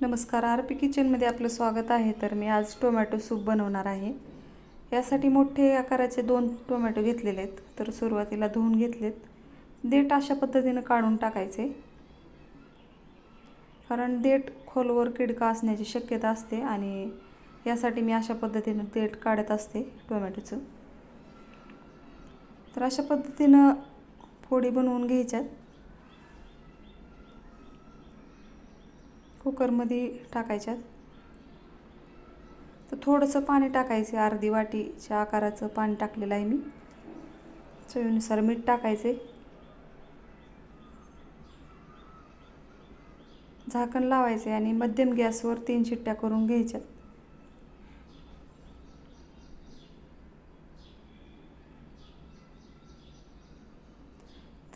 नमस्कार R P किचनमध्ये आपलं स्वागत आहे. तर मी आज टोमॅटो सूप बनवणार आहे. यासाठी मोठे आकाराचे दोन टोमॅटो घेतलेले आहेत. तर सुरुवातीला धुवून घेतलेत. देठ अशा पद्धतीनं काढून टाकायचे. कारण देठ खोलवर किडका असण्याची शक्यता असते आणि यासाठी मी अशा पद्धतीनं देठ काढत असते टोमॅटोचं. तर अशा पद्धतीनं फोडी बनवून घ्यायच्यात. कुकरमध्ये टाकायच्यात. तर थोडंसं पाणी टाकायचे अर्धी वाटीच्या आकाराचं पाणी टाकलेलं आहे मी. चवीनुसार मीठ टाकायचे झाकण लावायचे आणि मध्यम गॅसवर तीन शिट्ट्या करून घ्यायच्यात.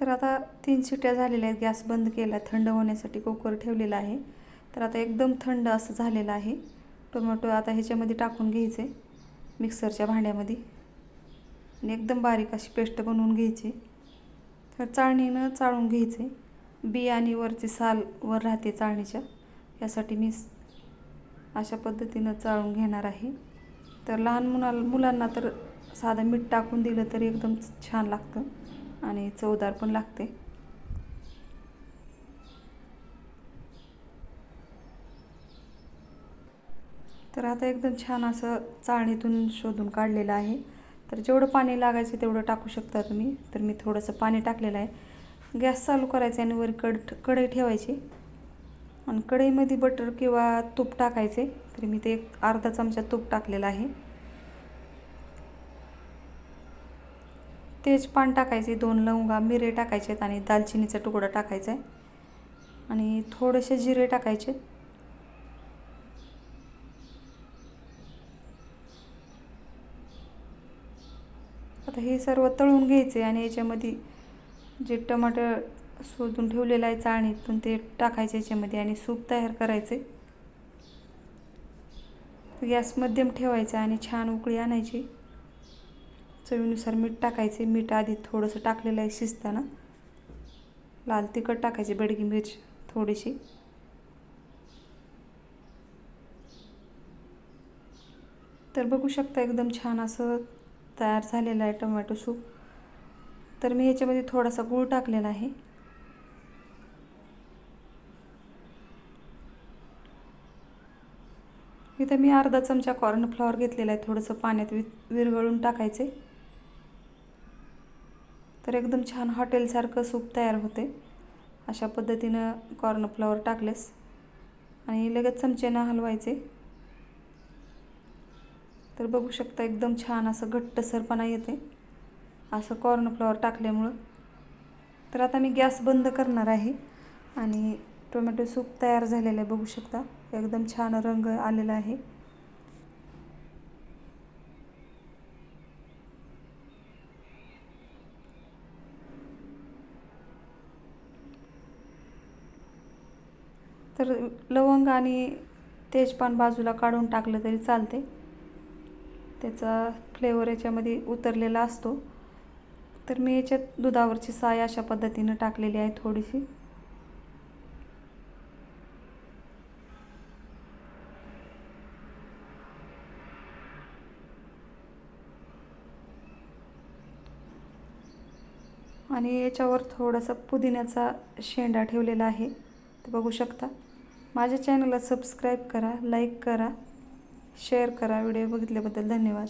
तर आता तीन शिट्ट्या झालेल्या आहेत गॅस बंद केला थंड होण्यासाठी कुकर ठेवलेला आहे. तर आता एकदम थंड असं झालेलं आहे. टोमॅटो आता ह्याच्यामध्ये टाकून घ्यायचे मिक्सरच्या भांड्यामध्ये. आणि एकदम बारीक अशी पेस्ट बनवून घ्यायची. तर चाळणीनं चाळून घ्यायचे. बी आणि वरची साल वर राहते चाळणीच्या. यासाठी मी अशा पद्धतीनं चाळून घेणार आहे. तर लहान मुला मुलांना तर साधं मीठ टाकून दिलं तरी एकदम छान लागतं. आणि चवदार पण लागते. तर आता एकदम छान असं चाळणीतून शोधून काढलेलं आहे. तर जेवढं पाणी लागायचं तेवढं टाकू शकता तुम्ही. तर मी थोडंसं पाणी टाकलेलं आहे. गॅस चालू करायचा आणि वर कड कढई ठेवायची. आणि कढईमध्ये बटर किंवा तूप टाकायचे. तर मी ते एक अर्धा चमचा तूप टाकलेलं आहे. तेजपान टाकायचे दोन लवंगा मिरे टाकायचे आहेत आणि दालचिनीचा तुकडा टाकायचा आहे. आणि थोडेसे जिरे टाकायचे. आता हे सर्व तळून घ्यायचे आणि याच्यामध्ये जे टमाटर शोधून ठेवलेलं आहे चाळणीतून ते टाकायचे याच्यामध्ये आणि सूप तयार करायचे. गॅस मध्यम ठेवायचा आणि छान उकळी आणायची. चवीनुसार मीठ टाकायचे. मीठ आधी थोडंसं टाकलेलं आहे शिजताना. लाल तिखट टाकायचे बेडगी मिरच थोडीशी. तर बघू शकता एकदम छान असं तयार झालेला आहे टोमॅटो सूप तर मी ह्याच्यामध्ये थोडासा गूळ टाकलेला आहे. इथं मी अर्धा चमचा कॉर्नफ्लॉवर घेतलेला आहे थोडंसं पाण्यात वि विरघळून टाकायचे. तर एकदम छान हॉटेलसारखं सूप तयार होते. अशा पद्धतीनं कॉर्नफ्लॉवर टाकलेस. आणि लगेच चमचेनं हलवायचे. तर बघू शकता एकदम छान असं घट्टसरपणा येते. असं कॉर्नफ्लॉवर टाकल्यामुळं. तर आता मी गॅस बंद करणार आहे आणि टोमॅटो सूप तयार झालेलं आहे बघू शकता. एकदम छान रंग आलेला आहे. तर लवंग आणि तेजपान बाजूला काढून टाकलं तरी चालते. त्याचा फ्लेवर याच्यामध्ये उतरलेला असतो. तर मी याच्यात दुधावरची साय अशा पद्धतीनं टाकलेली आहे थोडीशी. आणि याच्यावर थोडासा पुदिन्याचा शेंडा ठेवलेला आहे. ते बघू शकता. माझ्या चॅनलला सबस्क्राईब करा लाईक करा. शेअर करा. व्हिडिओ बघितल्याबद्दल धन्यवाद.